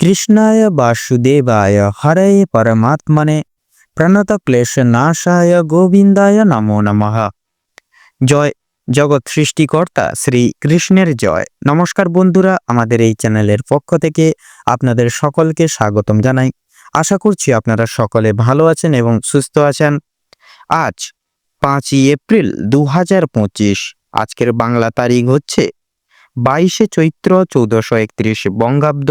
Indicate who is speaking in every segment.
Speaker 1: কৃষ্ণায় বাসুদেবায় হরে পরমাত্মনে প্রণত ক্লেশ নাশায় গোবিন্দায় নমো নমঃ। জয় জগৎ সৃষ্টিকর্তা শ্রী কৃষ্ণের জয়। নমস্কার বন্ধুরা, আমাদের এই চ্যানেলের পক্ষ থেকে আপনাদের সকলকে স্বাগতম জানাই। আশা করছি আপনারা সকলে ভালো আছেন এবং সুস্থ আছেন। আজ পাঁচই এপ্রিল দু হাজার পঁচিশ, আজকের বাংলা তারিখ হচ্ছে বাইশে চৈত্র চৌদ্দশো একত্রিশ বঙ্গাব্দ।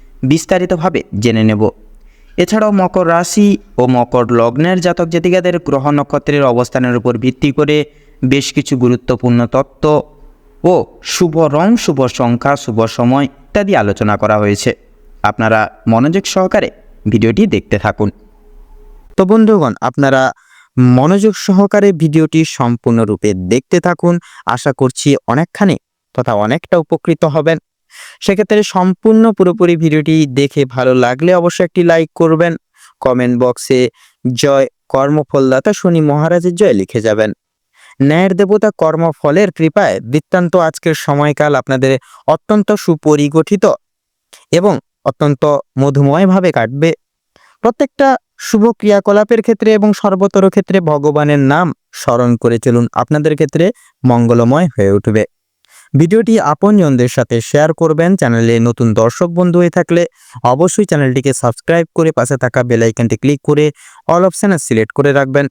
Speaker 1: বিস্তারিতভাবে জেনে নেব। এছাড়াও মকর রাশি ও মকর লগ্নের জাতক জাতিকাদের গ্রহ নক্ষত্রের অবস্থানের উপর ভিত্তি করে বেশ কিছু গুরুত্বপূর্ণ তত্ত্ব ও শুভ রং, শুভ সংখ্যা, শুভ সময় ইত্যাদি আলোচনা করা হয়েছে। আপনারা মনোযোগ সহকারে ভিডিওটি দেখতে থাকুন। তো বন্ধুগণ, আপনারা মনোযোগ সহকারে ভিডিওটি সম্পূর্ণরূপে দেখতে থাকুন। আশা করছি অনেকখানি তথা অনেকটা উপকৃত হবেন। সেক্ষেত্রে সম্পূর্ণ পুরোপুরি ভিডিওটি দেখে ভালো লাগলে অবশ্যই একটি লাইক করবেন। কমেন্ট বক্সে জয় কর্মফলদাতা শনি মহারাজের জয় লিখে যাবেন। ন্যায়ের দেবতা কর্মফলের কৃপায় বৃত্তান্ত আজকের সময়কাল আপনাদের অত্যন্ত সুপরিগঠিত এবং অত্যন্ত মধুময়ভাবে কাটবে। প্রত্যেকটা শুভ ক্রিয়াকলাপের ক্ষেত্রে এবং সর্বতর ক্ষেত্রে ভগবানের নাম স্মরণ করে চলুন, আপনাদের ক্ষেত্রে মঙ্গলময় হয়ে উঠবে। ভিডিওটি আপনজনদের সাথে শেয়ার করবেন। চ্যানেলে নতুন দর্শক বন্ধু হয়ে থাকলে অবশ্যই চ্যানেলটিকে সাবস্ক্রাইব করে পাশে থাকা বেল আইকনটি ক্লিক করে অল অপশানে সিলেক্ট করে রাখবেন।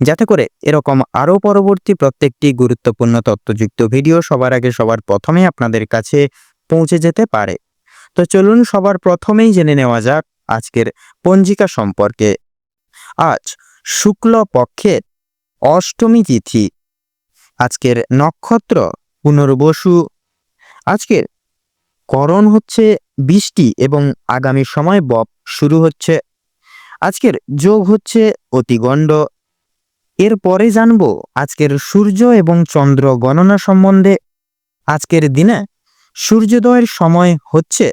Speaker 1: যাতে করে এরকম আরও পরবর্তী প্রত্যেকটি গুরুত্বপূর্ণ তথ্যযুক্ত ভিডিও সবার আগে সবার প্রথমে আপনাদের কাছে পৌঁছে যেতে পারে। তো চলুন সবার প্রথমেই জেনে নেওয়া যাক আজকের পঞ্জিকা সম্পর্কে। আজ শুক্ল পক্ষের অষ্টমী তিথি। আজকের নক্ষত্র পুনর্বসু। আজকের করণ হচ্ছে বৃষ্টি এবং আগামী সময় বপ শুরু হচ্ছে। আজকের যোগ হচ্ছে অতিগণ্ড। এরপরে জানব আজকের সূর্য এবং চন্দ্র গণনা সম্বন্ধে। আজকের দিনে সূর্যোদয়ের সময় হচ্ছে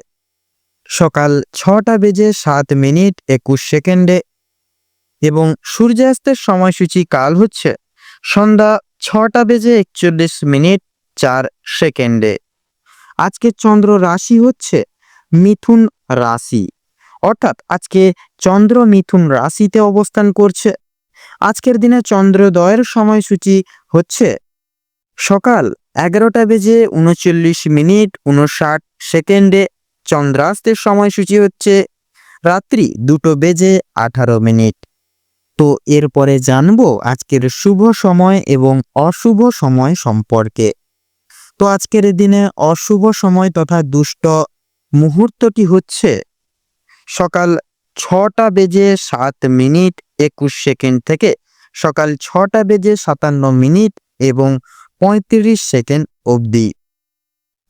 Speaker 1: সকাল ছটা বেজে সাত মিনিট একুশ সেকেন্ডে এবং সূর্যাস্তের সময়সূচি কাল হচ্ছে সন্ধ্যা ছটা বেজে একচল্লিশ মিনিট। চার সেকেন্ডে। আজকে চন্দ্র রাশি হচ্ছে মিথুন রাশি। অর্থাৎ আজকে চন্দ্র মিথুন রাশিতে অবস্থান করছে। আজকের দিনে চন্দ্রোদয়ের সময়সূচি হচ্ছে সকাল এগারোটা বেজে উনচল্লিশ মিনিট উনষাট সেকেন্ডে। চন্দ্রাস্তের সময়সূচি হচ্ছে রাত্রি দুটো বেজে আঠারো মিনিট। তো এরপরে জানব আজকের শুভ সময় এবং অশুভ সময় সম্পর্কে। তো আজকের দিনে অশুভ সময় তথা দুষ্ট মুহূর্তটি হচ্ছে সকাল ছটা বেজে সাত মিনিট একুশ সেকেন্ড থেকে সকাল ছটা বেজে সাতান্ন মিনিট এবং পঁয়ত্রিশ সেকেন্ড অবধি।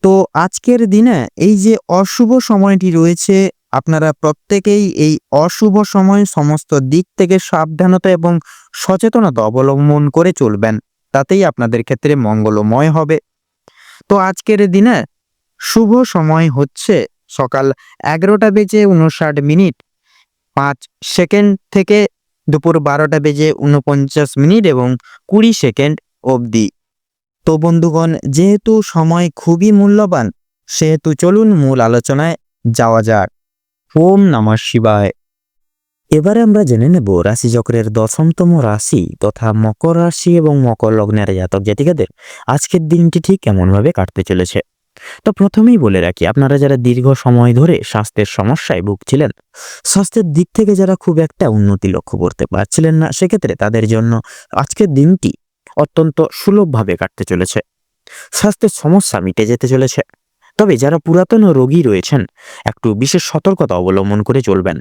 Speaker 1: তো আজকের দিনে এই যে অশুভ সময়টি রয়েছে, আপনারা প্রত্যেকেই এই অশুভ সময় সমস্ত দিক থেকে সাবধানতা এবং সচেতনতা অবলম্বন করে চলবেন। তাতেই আপনাদের ক্ষেত্রে মঙ্গলময় হবে। তো আজকের দিনে শুভ সময় হচ্ছে সকাল এগারোটা বেজে উনষাট মিনিট, পাঁচ সেকেন্ড থেকে দুপুর বারোটা বেজে উনপঞ্চাশ মিনিট এবং কুড়ি সেকেন্ড অবধি। তো বন্ধুগণ, যেহেতু সময় খুবই মূল্যবান, সেহেতু চলুন মূল আলোচনায় যাওয়া যাক। ওম নমঃ শিবায়। এবারে আমরা জেনে নেব রাশি চক্রের দশমতম রাশি তথা মকর রাশি এবং মকর লগ্নের জাতক জাতিকাদের আজকের দিনটি ঠিক এমনভাবে কাটতে চলেছে। তো প্রথমেই বলে রাখি, আপনারা যারা দীর্ঘ সময় ধরে স্বাস্থ্যের সমস্যায় ভুগছিলেন, স্বাস্থ্যের দিক থেকে যারা খুব একটা উন্নতি লক্ষ্য করতে পারছিলেন না, সেক্ষেত্রে তাদের জন্য আজকের দিনটি অত্যন্ত সুলভভাবে কাটতে চলেছে। স্বাস্থ্যের সমস্যা মিটে যেতে চলেছে। তবে যারা পুরাতন রোগী রয়েছেন, একটু বিশেষ সতর্কতা অবলম্বন করে চলবেন।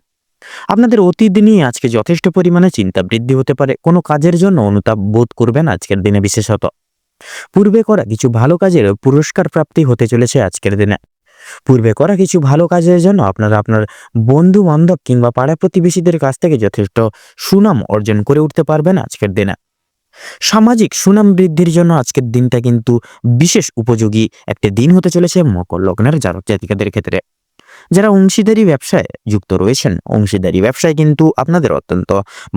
Speaker 1: আপনাদের অতীত নিয়ে আজকে যথেষ্ট পরিমাণে চিন্তা বৃদ্ধি হতে পারে। কোনো কাজের জন্য অনুতাপ বোধ করবেন আজকের দিনে বিশেষত। পূর্বে করা কিছু ভালো কাজের পুরস্কার প্রাপ্তি হতে চলেছে আজকের দিনে। পূর্বে করা কিছু ভালো কাজের জন্য আপনারা আপনার বন্ধু বান্ধব কিংবা পাড়া প্রতিবেশীদের কাছ থেকে যথেষ্ট সুনাম অর্জন করে উঠতে পারবেন আজকের দিনে। সামাজিক সুনাম বৃদ্ধির জন্য আজকের দিনটা কিন্তু বিশেষ উপযোগী। একটি দিন হতে চলেছে মকর লগ্নের জাতক জাতিকাদের ক্ষেত্রে। যারা অংশীদারি ব্যবসায় যুক্ত রয়েছেন, অংশীদারি ব্যবসায় কিন্তু আপনাদের অত্যন্ত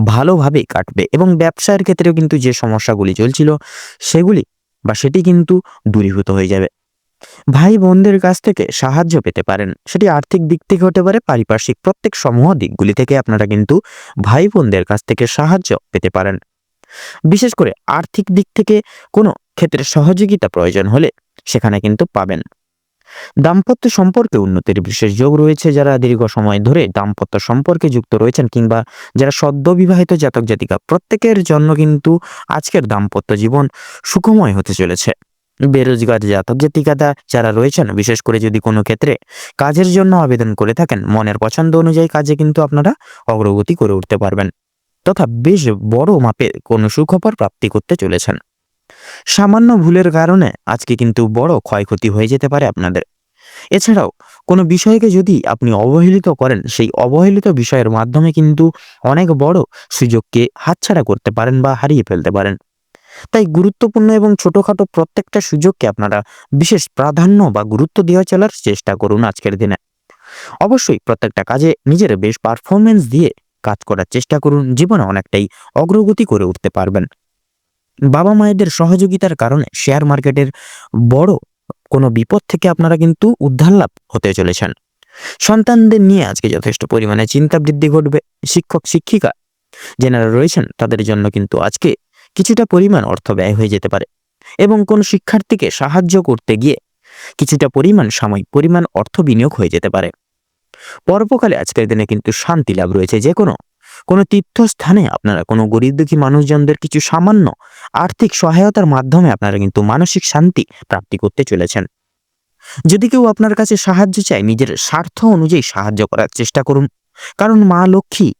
Speaker 1: ভালোভাবেই কাটবে এবং ব্যবসার ক্ষেত্রেও কিন্তু যে সমস্যাগুলি চলছিল সেগুলি বা সেটি কিন্তু দূরীভূত হয়ে যাবে। ভাই বোনদের কাছ থেকে সাহায্য পেতে পারেন। সেটি আর্থিক দিক থেকে হতে পারে, পারিপার্শ্বিক প্রত্যেক সমূহ দিকগুলি থেকে আপনারা কিন্তু ভাই বোনদের কাছ থেকে সাহায্য পেতে পারেন। বিশেষ করে আর্থিক দিক থেকে কোনো ক্ষেত্রে সহযোগিতা প্রয়োজন হলে সেখানে কিন্তু পাবেন। দাম্পত্য সম্পর্কে উন্নতির বিশেষ যোগ রয়েছে যারা দীর্ঘ সময় ধরে দাম্পত্য সম্পর্কে যুক্ত রয়েছেন কিংবা যারা সদ্য বিবাহিত জাতক জাতিকা। প্রত্যেকের জন্য কিন্তু আজকের দাম্পত্য জীবন সুখময় হতে চলেছে। বেরোজগার জাতক জাতিকাদা যারা রয়েছেন, বিশেষ করে যদি কোনো ক্ষেত্রে কাজের জন্য আবেদন করে থাকেন, মনের পছন্দ অনুযায়ী কাজে কিন্তু আপনারা অগ্রগতি করে উঠতে পারবেন। তথা বেশ বড় মাপের কোনো সুখবর প্রাপ্তি করতে চলেছেন। সামান্য ভুলের কারণে আজকে কিন্তু বড় ক্ষয়ক্ষতি হয়ে যেতে পারে আপনাদের। এছাড়াও, কোনো বিষয়কে যদি আপনি অবহেলিত করেন, সেই অবহেলিত বিষয়ের মাধ্যমে কিন্তু অনেক বড় সুযোগকে হাতছাড়া করতে পারেন বা হারিয়ে ফেলতে পারেন। তাই গুরুত্বপূর্ণ এবং ছোটখাটো প্রত্যেকটা সুযোগকে আপনারা বিশেষ প্রাধান্য বা গুরুত্ব দেওয়া চলার চেষ্টা করুন আজকের দিনে। অবশ্যই প্রত্যেকটা কাজে নিজের বেশ পারফরমেন্স দিয়ে কাজ করার চেষ্টা করুন। জীবনে অনেকটাই অগ্রগতি করে উঠতে পারবেন। বাবা মায়েদের সহযোগিতার কারণে শেয়ার মার্কেটের বড় কোনো বিপদ থেকে আপনারা কিন্তু উদ্ধার লাভ হতে চলেছেন। সন্তানদের নিয়ে আজকে যথেষ্ট পরিমাণে চিন্তা বৃদ্ধি ঘটবে। শিক্ষক, শিক্ষিকা যেনারা রয়েছেন, তাদের জন্য কিন্তু আজকে কিছুটা পরিমাণ অর্থ ব্যয় হয়ে যেতে পারে এবং কোন শিক্ষার্থীকে সাহায্য করতে গিয়ে কিছুটা পরিমাণ সাময়িক পরিমাণ অর্থ বিনিয়োগ হয়ে যেতে পারে। পর্বকালে আজকের দিনে কিন্তু শান্তি লাভ রয়েছে। যে কোনো কোনো তীর্থস্থানে আপনারা কোনো গরিব দুঃখী মানুষজনদের কিছু সামান্য আর্থিক সহায়তার মাধ্যমে আপনারা কিন্তু মানসিক শান্তি প্রাপ্তি করতে চলেছেন। যদি কেউ আপনার কাছে সাহায্য চায়, নিজের স্বার্থ অনুযায়ী সাহায্য করার চেষ্টা করুন। কারণ মা লক্ষ্মী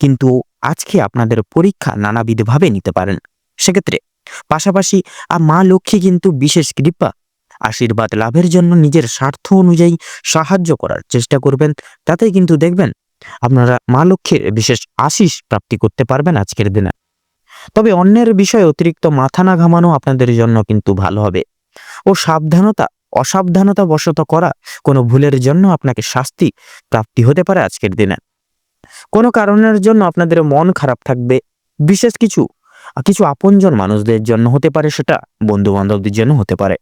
Speaker 1: কিন্তু আজকে আপনাদের পরীক্ষা নানাবিধভাবে নিতে পারেন। সেক্ষেত্রে পাশাপাশি আর মা লক্ষ্মী কিন্তু বিশেষ কৃপা, আশীর্বাদ লাভের জন্য নিজের স্বার্থ অনুযায়ী সাহায্য করার চেষ্টা করবেন। তাতে কিন্তু দেখবেন আপনারা মা লক্ষ্মীর বিশেষ আশিস প্রাপ্তি করতে পারবেন আজকের দিনে। তবে অন্যের বিষয়ে অতিরিক্ত মাথা না ঘামানো আপনাদের জন্য কিন্তু ভালো হবে। ও সাবধানতা, অসাবধানতা বশত করা কোনো ভুলের জন্য আপনাকে শাস্তি প্রাপ্তি হতে পারে আজকের দিনে। কোনো কারণের জন্য আপনাদের মন খারাপ থাকবে। বিশেষ কিছু কিছু আপনজন মানুষদের জন্য হতে পারে সেটা বন্ধু বান্ধবদের জন্য হতে পারে।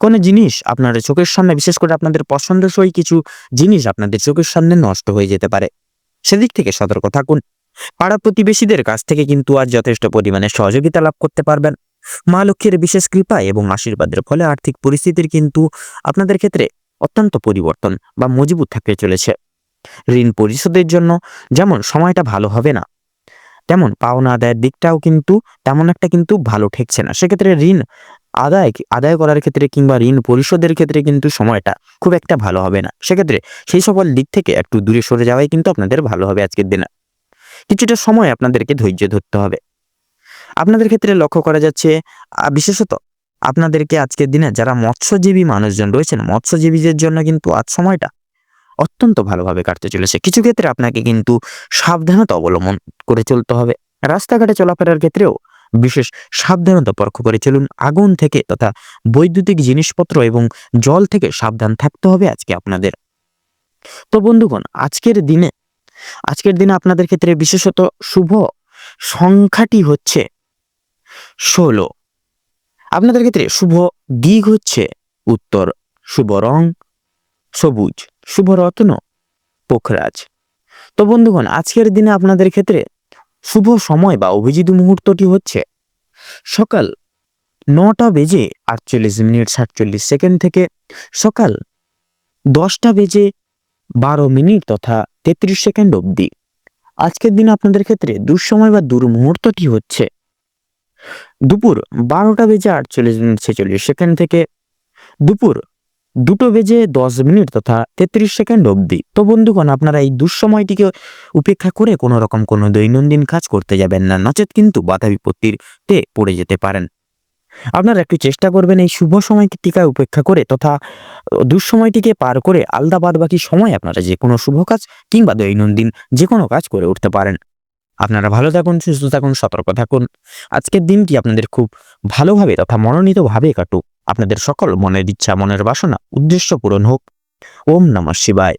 Speaker 1: কোনো জিনিস আপনার চোখের সামনে, বিশেষ করে আপনাদের পছন্দসই কিছু জিনিস আপনাদের চোখের সামনে নষ্ট হয়ে যেতে পারে। সেদিক থেকে সতর্ক থাকুন। পাড়া প্রতিবেশীদের কাছ থেকে কিন্তু আজ যথেষ্ট পরিমাণে সহযোগিতা লাভ করতে পারবেন। মা লক্ষ্মীর বিশেষ কৃপা এবং আশীর্বাদের ফলে আর্থিক পরিস্থিতির কিন্তু আপনাদের ক্ষেত্রে অত্যন্ত পরিবর্তন বা মজবুত থাকতে চলেছে। ঋণ পরিশোধের জন্য যেমন সময়টা ভালো হবে না, তেমন পাওনা আদায়ের দিকটাও কিন্তু তেমন একটা কিন্তু ভালো ঠেকছে না। সেক্ষেত্রে ঋণ আদায় আদায় করার ক্ষেত্রে কিংবা ঋণ পরিশোধের ক্ষেত্রে কিন্তু সময়টা খুব একটা ভালো হবে না। সেক্ষেত্রে সেই সকল দিক থেকে একটু দূরে সরে যাওয়াই কিন্তু আপনাদের ভালো হবে আজকের দিনে। কিছুটা সময় আপনাদেরকে ধৈর্য ধরতে হবে। আপনাদের ক্ষেত্রে লক্ষ্য করা যাচ্ছে বিশেষত আপনাদেরকে আজকের দিনে যারা মৎস্যজীবী মানুষজন রয়েছেন, মৎস্যজীবীদের জন্য কিন্তু আজ সময়টা অত্যন্ত ভালোভাবে কাটতে চলেছে। কিছু ক্ষেত্রে আপনাকে কিন্তু সাবধানতা অবলম্বন করে চলতে হবে। রাস্তাঘাটে চলাফেরার ক্ষেত্রেও বিশেষ সাবধানতা পরখ করে চলুন। আগুন থেকে তথা বৈদ্যুতিক জিনিসপত্র এবং জল থেকে সাবধান থাকতে হবে আজকে আপনাদের। তো বন্ধুগণ, আজকের দিনে আজকের দিনে আপনাদের ক্ষেত্রে বিশেষত শুভ সংখ্যাটি হচ্ছে ষোলো। আপনাদের ক্ষেত্রে শুভ দিক হচ্ছে উত্তর, শুভ রং সবুজ, শুভ রত্ন পোখরাজ। তো বন্ধুগণ, আজকের দিনে আপনাদের ক্ষেত্রে শুভ সময় বা অভিজিৎ মুহূর্তটি হচ্ছে সকাল নটা বেজে আটচল্লিশ মিনিট সাতচল্লিশ সেকেন্ড থেকে সকাল দশটা বেজে বারো মিনিট তথা তেত্রিশ সেকেন্ড অবধি। আজকের দিনে আপনাদের ক্ষেত্রে দুঃসময় বা দুর্মুহূর্তটি হচ্ছে। দুপুর বারোটা বেজে আটচল্লিশ মিনিট ছেচল্লিশ সেকেন্ড থেকে দুপুর দুটো বেজে দশ মিনিট তথা তেত্রিশ সেকেন্ড অবধি। তো বন্ধুগণ, আপনারা এই দুঃসময়টিকে উপেক্ষা করে কোনো রকম কোনো দৈনন্দিন কাজ করতে যাবেন না। নচেত কিন্তু বাধা বিপত্তির তে পড়ে যেতে পারেন। আপনারা একটু চেষ্টা করবেন এই শুভ সময়কে টিকায় উপেক্ষা করে তথা দুঃসময়টিকে পার করে আলাদা বাদ বাকি সময় আপনারা যে কোনো শুভ কাজ কিংবা দৈনন্দিন যে কোনো কাজ করে উঠতে পারেন। আপনারা ভালো থাকুন, সুস্থ থাকুন, সতর্ক থাকুন। আজকের দিনটি আপনাদের খুব ভালোভাবে তথা মনোনীতভাবে কাটুক। আপনাদের সকল মনের ইচ্ছা, মনের বাসনা, উদ্দেশ্য পূরণ হোক। ওম নমঃ শিবায়।